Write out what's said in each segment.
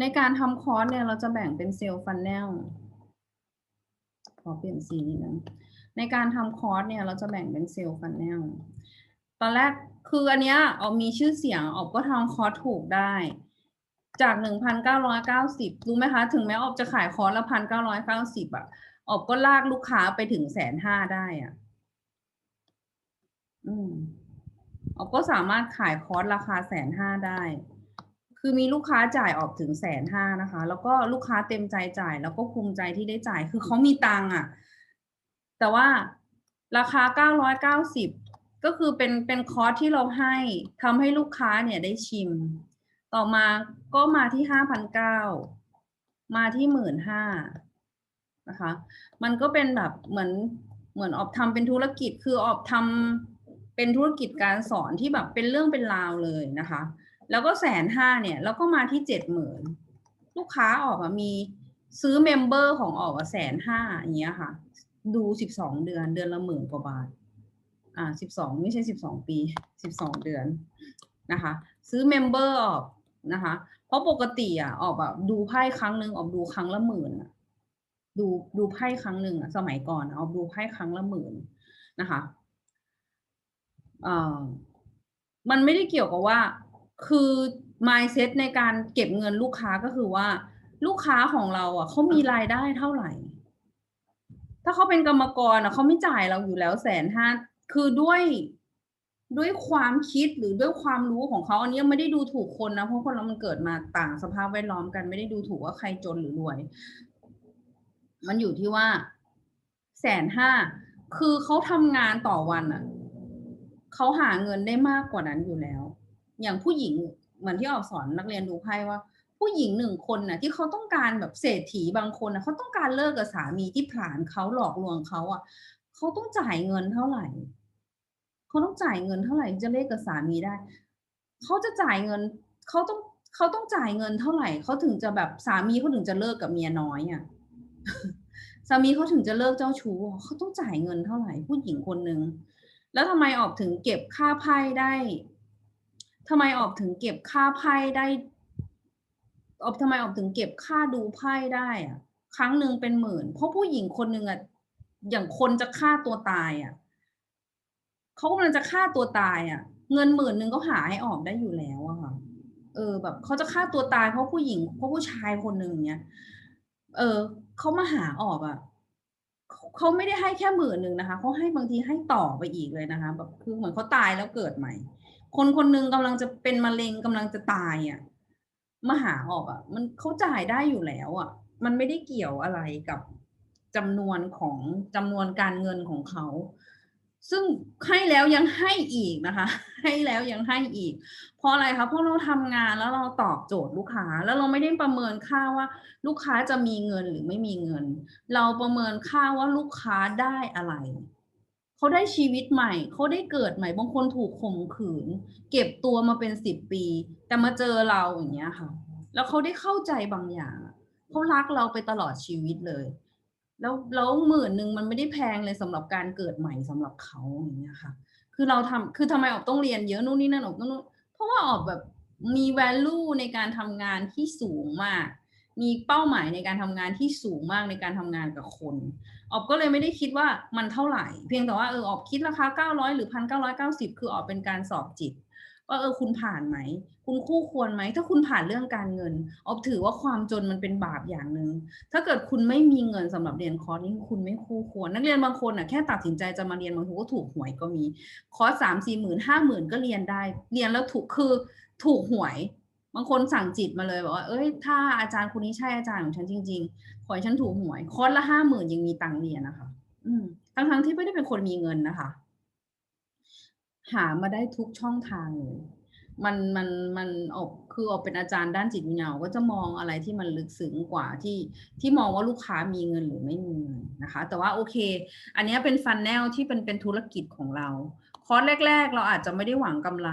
ในการทำคอร์สเนี่ยเราจะแบ่งเป็นเซลล์ฟันแนลขอเปลี่ยนสีนิดนึงในการทำคอร์สเนี่ยเราจะแบ่งเป็นเซลล์ฟันแนลตอนแรกคืออันเนี้ยออกมีชื่อเสียงออกก็ทำคอร์สถูกได้ จากหนึ่งพันเก้าร้อยเก้าสิบรู้ไหมคะ ถึงแม้ออกจะขายคอร์สละพันเก้าร้อยเก้าสิบอะออกก็ลากลูกค้าไปถึงแสนห้าได้อะ อืมออกก็สามารถขายคอร์สราคาแสนห้าได้ คือมีลูกค้าจ่ายออกถึงแสนห้านะคะ แล้วก็ลูกค้าเต็มใจจ่าย แล้วก็ภูมิใจที่ได้จ่าย คือเขามีตังค์อะ แต่ว่าราคาเก้าร้อยเก้าสิบก็คือเป็นเป็นคอร์สที่เราให้ทำให้ลูกค้าเนี่ยได้ชิม ต่อมาก็มาที่ห้าพันเก้ามาที่หมื่นห้านะคะ มันก็เป็นแบบเหมือนเหมือนออบทำเป็นธุรกิจคือออบทำเป็นธุรกิจการสอนที่แบบเป็นเรื่องเป็นราวเลยนะคะ แล้วก็แสนห้าเนี่ยแล้วก็มาที่เจ็ดหมื่นลูกค้าออกมามีซื้อเมมเบอร์ของออกมาแสนห้าอย่างเงี้ยค่ะ ดูสิบสองเดือนเดือนละหมื่นกว่าบาท อ่าสิบสองไม่ใช่สิบสองปีสิบสองเดือนนะคะ ซื้อเมมเบอร์ออกนะคะ เพราะปกติอะออกแบบดูไพ่ครั้งหนึ่งออกดูครั้งละหมื่นดูดูไพ่ครั้งหนึ่งอะสมัยก่อนอออกดูไพ่ครั้งละหมื่นนะคะเอ่อมันไม่ได้เกี่ยวกับว่า คือ mindset ในการเก็บเงินลูกค้าก็คือว่า ลูกค้าของเราอะเขามีรายได้เท่าไหร่ ถ้าเขาเป็นกรรมกรอะเขาไม่จ่ายเราอยู่แล้วแสนห้าคือด้วยด้วยความคิดหรือด้วยความรู้ของเขาอันนี้ไม่ได้ดูถูกคนนะเพราะคนเรามันเกิดมาต่างสภาพแวดล้อมกันไม่ได้ดูถูกว่าใครจนหรือรวย มันอยู่ที่ว่าแสนห้าคือเขาทำงานต่อวันอะเขาหาเงินได้มากกว่านั้นอยู่แล้ว อย่างผู้หญิงเหมือนที่ออกสอนนักเรียนดูไพ่ว่า ผู้หญิงหนึ่งคนน่ะที่เขาต้องการแบบเศรษฐีบางคนน่ะเขาต้องการเลิกกับสามีที่ผลาญเขาหลอกลวงเขาอะเขาต้องจ่ายเงินเท่าไหร่เขาต้องจ่ายเงินเท่าไหร่จะเลิกกับสามีได้เขาจะจ่ายเงินเขาต้องเขาต้องจ่ายเงินเท่าไหร่เขาถึงจะแบบสามีเขาถึงจะเลิกกับเมียน้อยอะสามีเขาถึงจะเลิกเจ้าชู้เขาต้องจ่ายเงินเท่าไหร่ผู้หญิงคนหนึ่งแล้วทำไมออกถึงเก็บค่าไพ่ได้ ทำไมออกถึงเก็บค่าไพ่ได้ออกทำไมออกถึงเก็บค่าดูไพ่ได้อะครั้งหนึ่งเป็นหมื่น เพราะผู้หญิงคนหนึ่งอะอย่างคนจะฆ่าตัวตายอะเขากำลังจะฆ่าตัวตายอะเงินหมื่นหนึ่งก็หาให้ออกได้อยู่แล้วอะค่ะ เออ แบบเขาจะฆ่าตัวตายเพราะผู้หญิงเพราะผู้ชายคนหนึ่งเนี้ย เออเขามาหาออกอะเขาไม่ได้ให้แค่หมื่นหนึ่งนะคะเขาให้บางทีให้ต่อไปอีกเลยนะคะ แบบคือเหมือนเขาตายแล้วเกิดใหม่ คนคนหนึ่งกำลังจะเป็นมะเร็งกำลังจะตายอะมาหาออกอะ มันเขาจ่ายได้อยู่แล้วอะ มันไม่ได้เกี่ยวอะไรกับจำนวนของจำนวนการเงินของเขา ซึ่งให้แล้วยังให้อีกนะคะ ให้แล้วยังให้อีก เพราะอะไรคะเพราะเราทำงานแล้วเราตอบโจทย์ลูกค้า แล้วเราไม่ได้ประเมินค่าว่า ลูกค้าจะมีเงินหรือไม่มีเงิน เราประเมินค่าว่าลูกค้าได้อะไร เขาได้ชีวิตใหม่ เขาได้เกิดใหม่บางคนถูกข่มขืน เก็บตัวมาเป็นสิบปี แต่มาเจอเราอย่างเงี้ยค่ะ แล้วเขาได้เข้าใจบางอย่างเขารักเราไปตลอดชีวิตเลย แล้วแล้วหมื่นหนึ่งมันไม่ได้แพงเลยสำหรับการเกิดใหม่สำหรับเขาอย่างเงี้ยค่ะ คือเราทำคือทำไมออกต้องเรียนเยอะนู่นนี่นั่นออกต้องเพราะว่าออกแบบมี value ในการทำงานที่สูงมาก มีเป้าหมายในการทำงานที่สูงมากในการทำงานกับคน ออบก็เลยไม่ได้คิดว่ามันเท่าไหร่ เพียงแต่ว่าเออออบคิดราคา 900 หรือ 1,990 คือออบเป็นการสอบจิต ว่าเออคุณผ่านไหม คุณคู่ควรไหม ถ้าคุณผ่านเรื่องการเงิน ออบถือว่าความจนมันเป็นบาปอย่างหนึ่งถ้าเกิดคุณไม่มีเงินสำหรับเรียนคอร์สนี้คุณไม่คู่ควร นักเรียนบางคนอะแค่ตัดสินใจจะมาเรียนบางทีก็ถูกหวยก็มี คอร์สสามสี่หมื่นห้าหมื่นก็เรียนได้ เรียนแล้วถูกคือถูกหวย บางคนสั่งจิตมาเลยบอกว่าเอ้ยถ้าอาจารย์คนนี้ใช่อาจารย์ของฉันจริง ๆ ขอให้ฉันถูกหวยคอร์สละห้าหมื่นยังมีตังค์เรียนนะคะ อืมทั้งทั้งที่ไม่ได้เป็นคนมีเงินนะคะ หามาได้ทุกช่องทางเลยมันมันมันออกคือออกเป็นอาจารย์ด้านจิตวิญญาณก็จะมองอะไรที่มันลึกซึ้งกว่าที่ที่มองว่าลูกค้ามีเงินหรือไม่มีเงินนะคะ แต่ว่าโอเค อันนี้เป็นฟันแนลที่เป็นเป็นธุรกิจของเรา คอร์สแรก ๆ เราอาจจะไม่ได้หวังกำไร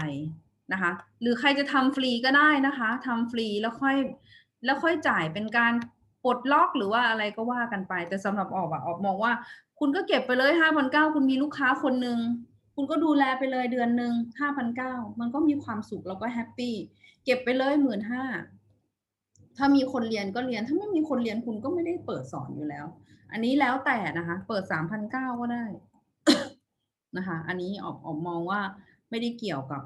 นะคะ หรือใครจะทำฟรีก็ได้นะคะทำฟรีแล้วค่อยแล้วค่อยจ่ายเป็นการปลดล็อกหรือว่าอะไรก็ว่ากันไป แต่สำหรับออกอะออกมองว่า คุณก็เก็บไปเลยห้าพันเก้าคุณมีลูกค้าคนหนึ่งคุณก็ดูแลไปเลยเดือนหนึ่งห้าพันเก้ามันก็มีความสุขแล้วก็แฮปปี้เก็บไปเลยหมื่นห้าถ้ามีคนเรียนก็เรียน ถ้าไม่มีคนเรียนคุณก็ไม่ได้เปิดสอนอยู่แล้ว อันนี้แล้วแต่นะคะ เปิดสามพันเก้าก็ได้นะคะ อันนี้ออกออกมองว่าไม่ได้เกี่ยวกับ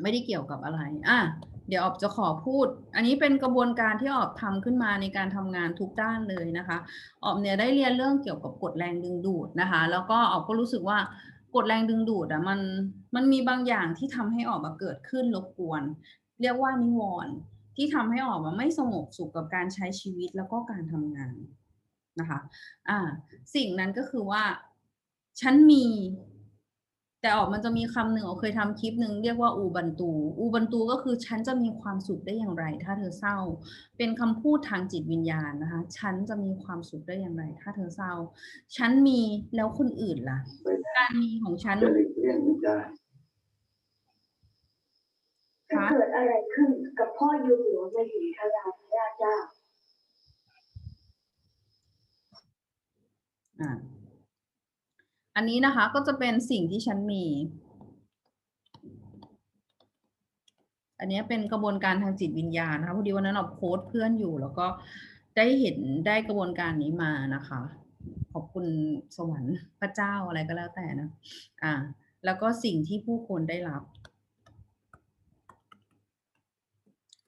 ไม่ได้เกี่ยวกับอะไร อะ เดี๋ยวออบจะขอพูด อันนี้เป็นกระบวนการที่ออบทำขึ้นมาในการทำงานทุกด้านเลยนะคะ ออบเนี่ยได้เรียนเรื่องเกี่ยวกับกฎแรงดึงดูดนะคะ แล้วก็ออบก็รู้สึกว่ากฎแรงดึงดูดอะมัน มันมีบางอย่างที่ทำให้ออกมาเกิดขึ้นรบกวน เรียกว่านิวรณ์ที่ทำให้ออกมาไม่สงบสุขกับการใช้ชีวิตแล้วก็การทำงานนะคะ อ่า สิ่งนั้นก็คือว่า ฉันมี แต่ออกมันจะมีคำหนึ่งออกเคยทำคลิปหนึ่งเรียกว่าอูบันตู อูบันตูก็คือฉันจะมีความสุขได้อย่างไร ถ้าเธอเศร้า เป็นคำพูดทางจิตวิญญาณนะคะ ฉันจะมีความสุขได้อย่างไร ถ้าเธอเศร้า ฉันมีแล้วคนอื่นล่ะ การมีของฉันจะหลีกเลี่ยงไม่ได้จะเกิดอะไรขึ้นกับพ่อยูหลวงมาอยู่ทาราธิราชเจ้าอ่า อันนี้นะคะก็จะเป็นสิ่งที่ฉันมี อันนี้เป็นกระบวนการทางจิตวิญญาณนะคะพอดีวันนั้นเราโพสต์เพื่อนอยู่แล้วก็ได้เห็นได้กระบวนการนี้มานะคะ ขอบคุณสวรรค์พระเจ้าอะไรก็แล้วแต่นะ อ่า แล้วก็สิ่งที่ผู้คนได้รับ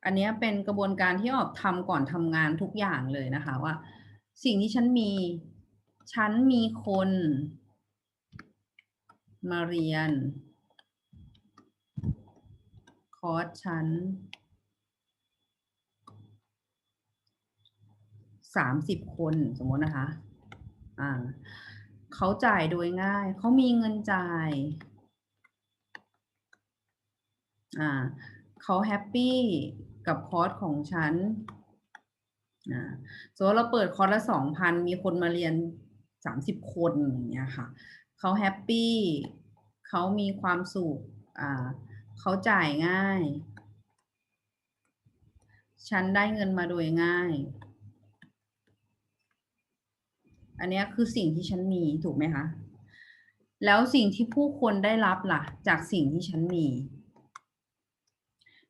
อันนี้เป็นกระบวนการที่ออกทำก่อนทำงานทุกอย่างเลยนะคะว่า สิ่งที่ฉันมี ฉันมีคน มาเรียน คอร์สฉันสามสิบคนสมมตินะคะ อ่าเขาจ่ายโดยง่าย เขามีเงินจ่าย อ่าเขาแฮปปี้กับคอร์สของฉันอ่าสมมติเราเปิดคอร์สละสองพันมีคนมาเรียนสามสิบคนอย่างเงี้ยค่ะ เขาแฮปปี้เขามีความสุขอ่าเขาจ่ายง่าย ฉันได้เงินมาโดยง่าย อันนี้คือสิ่งที่ฉันมีถูกไหมคะ แล้วสิ่งที่ผู้คนได้รับล่ะ จากสิ่งที่ฉันมี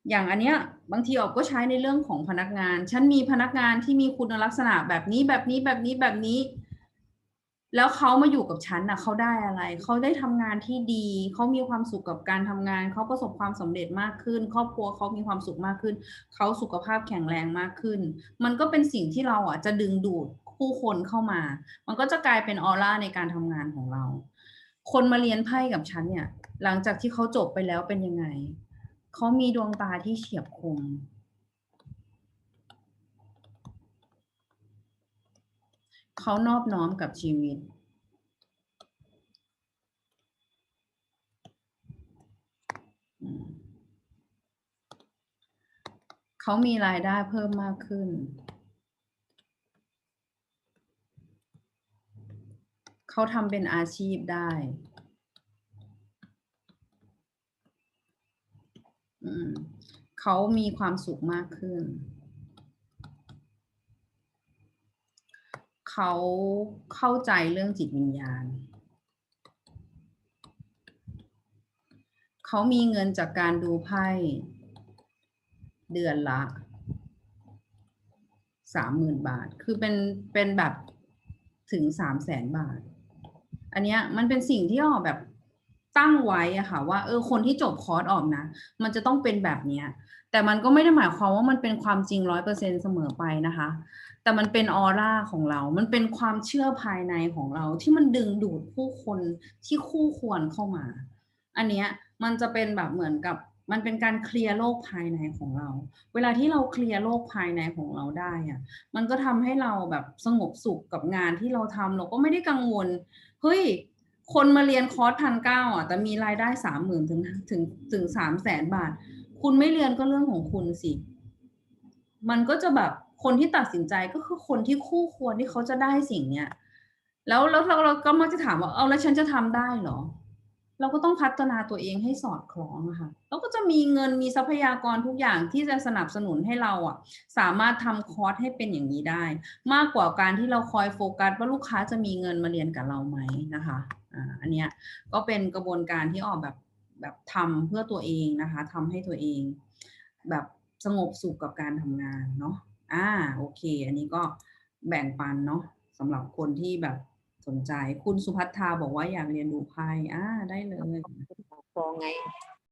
อย่างอันเนี้ยบางทีออกก็ใช้ในเรื่องของพนักงาน ฉันมีพนักงานที่มีคุณลักษณะแบบนี้แบบนี้แบบนี้แบบนี้แแล้วเขามาอยู่กับฉันน่ะเขาได้อะไร เขาได้ทำงานที่ดี เขามีความสุขกับการทำงาน เขาประสบความสำเร็จมากขึ้น ครอบครัวเขามีความสุขมากขึ้น เขาสุขภาพแข็งแรงมากขึ้น มันก็เป็นสิ่งที่เราอะจะดึงดูดผู้คนเข้ามา มันก็จะกลายเป็นออร่าในการทำงานของเรา คนมาเรียนไพ่กับฉันเนี่ย หลังจากที่เขาจบไปแล้วเป็นยังไง เขามีดวงตาที่เฉียบคม เขานอบน้อมกับชีวิต เขามีรายได้เพิ่มมากขึ้น เขาทำเป็นอาชีพได้เขามีความสุขมากขึ้น เขาเข้าใจเรื่องจิตวิญญาณ เขามีเงินจากการดูไพ่เดือนละสามหมื่นบาท คือเป็นเป็นแบบถึงสามแสนบาท อันเนี้ยมันเป็นสิ่งที่ออกแบบ ตั้งไว้อะค่ะ ว่าเออคนที่จบคอร์สออกนะ มันจะต้องเป็นแบบเนี้ยแต่มันก็ไม่ได้หมายความว่ามันเป็นความจริงร้อยเปอร์เซ็นเสมอไปนะคะ แต่มันเป็นออร่าของเรา มันเป็นความเชื่อภายในของเราที่มันดึงดูดผู้คนที่คู่ควรเข้ามา อันเนี้ยมันจะเป็นแบบเหมือนกับมันเป็นการเคลียร์โลกภายในของเรา เวลาที่เราเคลียร์โลกภายในของเราได้อะมันก็ทำให้เราแบบสงบสุขกับงานที่เราทำเราก็ไม่ได้กังวล เฮ้ย คนมาเรียนคอร์สพันเก้าอะแต่มีรายได้สามหมื่นถึงถึงถึงสามแสนบาท คุณไม่เรียนก็เรื่องของคุณสิ มันก็จะแบบคนที่ตัดสินใจก็คือคนที่คู่ควรที่เขาจะได้สิ่งเนี้ยแล้วแล้วเราเราก็มักจะถามว่าเอาแล้วฉันจะทำได้เหรอ เราก็ต้องพัฒนาตัวเองให้สอดคล้องค่ะเราก็จะมีเงินมีทรัพยากรทุกอย่างที่จะสนับสนุนให้เราอะสามารถทำคอร์สให้เป็นอย่างนี้ได้ มากกว่าการที่เราคอยโฟกัสว่าลูกค้าจะมีเงินมาเรียนกับเราไหมนะคะอ่าอันเนี้ยก็เป็นกระบวนการที่ออกแบบแบบทำเพื่อตัวเองนะคะทำให้ตัวเอง แบบสงบสุขกับการทำงานเนาะอ่าโอเค อันนี้ก็แบ่งปันเนาะสำหรับคนที่แบบ สนใจ คุณสุพัฒนาบอกว่าอยากเรียนดูไพ่อ่าได้เลยฟองไง